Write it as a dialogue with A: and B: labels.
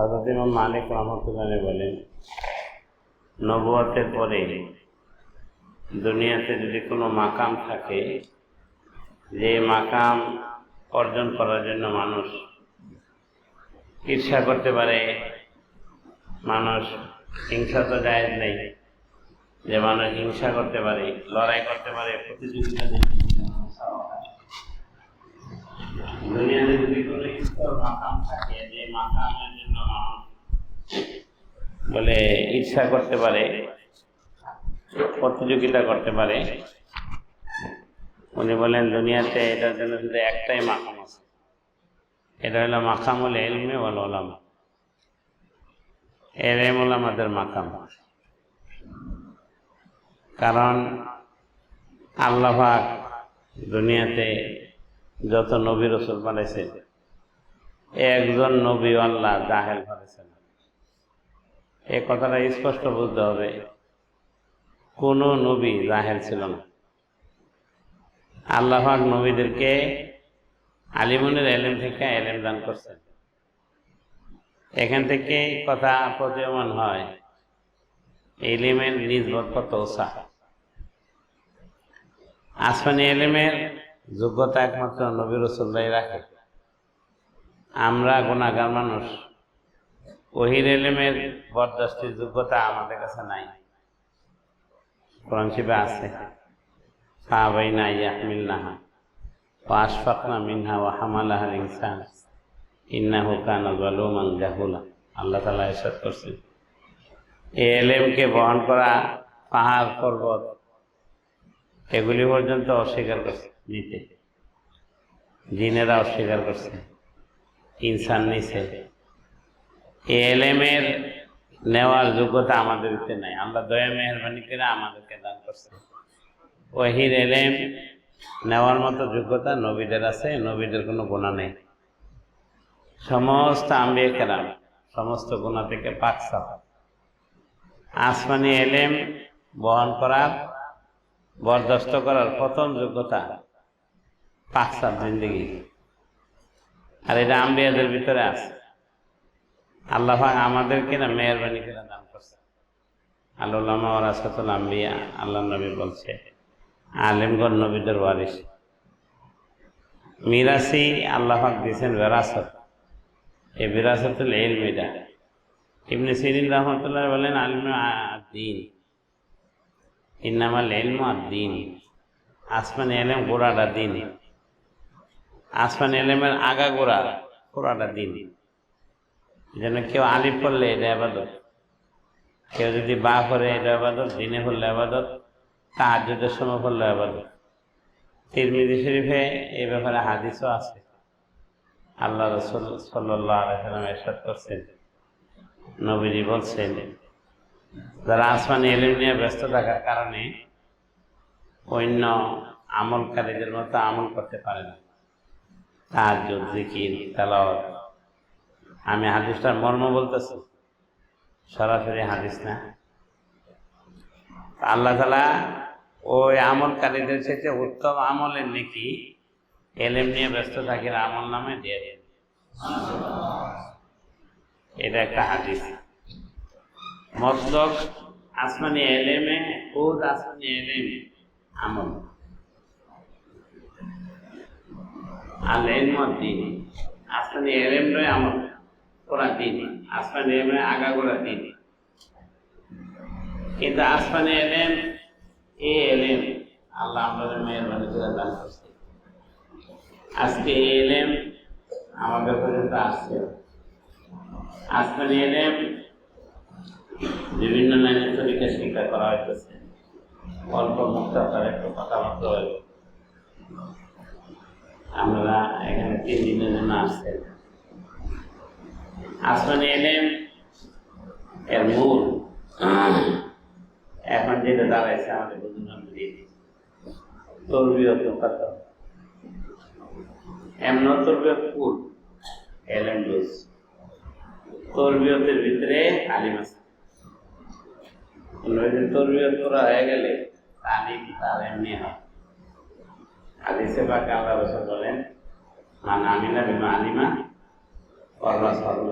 A: হজরত ইমাম মালিক রহমতুল্লাহ বলেন নবুয়তের পরে দুনিয়াতে যদি কোনো মাকাম থাকে, যে মাকাম অর্জন করার জন্য মানুষ ঈর্ষা করতে পারে, মানুষ হিংসা তো যায় নেই, যে মানুষ হিংসা করতে পারে, লড়াই করতে পারে, প্রতিযোগিতা দুনিয়াতে যদি মাকাম থাকে যে জন্য বলে ঈর্ষা করতে পারে, প্রতিযোগিতা করতে পারে। উনি বলেন, দুনিয়াতে এটার জন্য শুধু একটাই মাকাম আছে। এটা হলো মাকামুল এলমে ওয়াল ওলামা এলেম ওলামাদের মাকাম। কারণ আল্লাহ দুনিয়াতে যত নবী রসুল বানাইছে, একজন নবী আল্লাহ জাহেল বানাইছেন এ কথাটা স্পষ্ট বুঝতে হবে, কোনো নবী জাহেল ছিল না। আল্লাহ নবীদেরকে আলিমনের এলেম থেকে এলেম দান করছেন। এখান থেকে কথা প্রতীয়মান হয়, এলিমের নিজবত কত ওসা। আসমানি এলেমের যোগ্যতা একমাত্র নবী রসুল্লাহ রাখে। আমরা গুণাগার মানুষ। ওহির এলেমের বরদাস্তির যোগ্যতা আমাদের কাছে নাই। কোরআন আছে। সাহাবাইনা ইয়াহমিলনাহা ওয়াশফাকনা মিনহা ওয়া হামালাহাল ইনসান ইন্নাহু কানা যালুমান জাহুলা। আল্লাহ তাআলা ইরশাদ করছেন। এই এলেমকে বহন করা পাহাড় পর্বত এগুলি পর্যন্ত অস্বীকার করছে। নিতে জিনেরা অস্বীকার করছে। ইনসান নিছে। এলেমের নেওয়ার যোগ্যতা আমাদেরকে নাই। আমরা দয়া, মেহরবানি করে আমাদেরকে দান করছে। ওহির এলেম নেওয়ার মতো যোগ্যতা নবীদের আছে, নবীদের কোনো গুণা নেই। সমস্ত আম্বিয়ে কেরাম, সমস্ত গুণা থেকে পাক আসমানি এলেম বহন করার বরদাস্ত করার প্রথম যোগ্যতা পাক সাফ জিন্দগি আর এটা আম্বিয়াদের ভিতরে আছে। আল্লাহ আমাদেরকে না মেহরবানি করে দান করছে। আল্লাহ ওরাসাতুল আম্বিয়া আল্লাহ নবী বলছে, আলেমগণ নবীদের ওয়ারিস মিরাসি আল্লাহ দিয়েছেন বেরাসত। এই বিরাসতুল এলমিটা ইবনে সিরিন রহমতুল্লাহ বলেন, আলম দিন ইন্নামাল এলম দিন আসমান এলেম গোড়াটা দিন। আসমান এলেমের আগা গোড়া গোড়াটা দিন। যেন কেউ আলিফ করলে এটা আবাদত। কেউ যদি বা করে এটা আবাদত, দিনে করলে আবাদত তাহাজুদের সময় করলে আবাদত। তিরমিদি শরীফে এই ব্যাপারে হাদিসও আছে। আল্লাহ রসুল সাল্লাহ আলাইসালাম এরশাদ করছেন। নবীজি বলছেন যারা আসমানি এলিম নিয়ে ব্যস্ত থাকার কারণে অন্য আমলকারীদের মতো আমল করতে পারে না। তার জিকির, তালাওয়াত। আমি হাদিসটার মর্ম বলতেছি। সরাসরি হাদিস না। আল্লাহ তালা ওই আমলকারীদের সাথে উত্তম আমলের নাকি এলেম নিয়ে ব্যস্ত থাকির আমল নামে দিয়ে দেন এটা একটা হাদিস। মতলব আসমানি এলেমে, খুদ আসমানি এলেমে, আমল। আর এলম দিন। আসমানি এলেম নয়, আমল। ওরা দিন। আসমানি এলেমে আগা গোড়া দিন। কিন্তু আসমানি এলেম, এ এলেম, আল্লাহ আমাদের মেহরবানি করে দান করছে। আজকে এলেম আমাদের পর্যন্ত আসছে। আসমানি এলেম বিভিন্ন লাইনের তরিকা শিক্ষা করা হইতেছে। অল্প মুক্তার একটু কথাবার্তা হইব আমরা এখানে তিন দিনের জন্য আসছেন আসমানি এলেম এর মূল। এখন যেটা দাঁড়াইছে আমাদের বুঝুন দিয়ে তরবিয়ত কথা। এমন তরবিয়ত ফুল এলেম ডোজ তরবিয়তের ভিতরে তালিম আছে। নইলে তরবিয়ত করা হয়ে গেলে তালিম তার এমনি হয়? হাদিসে পাকে আল্লাহ রসুল বলেন, মান আমিনা বিমা আলিমা আল্লাহ সাল্লাহ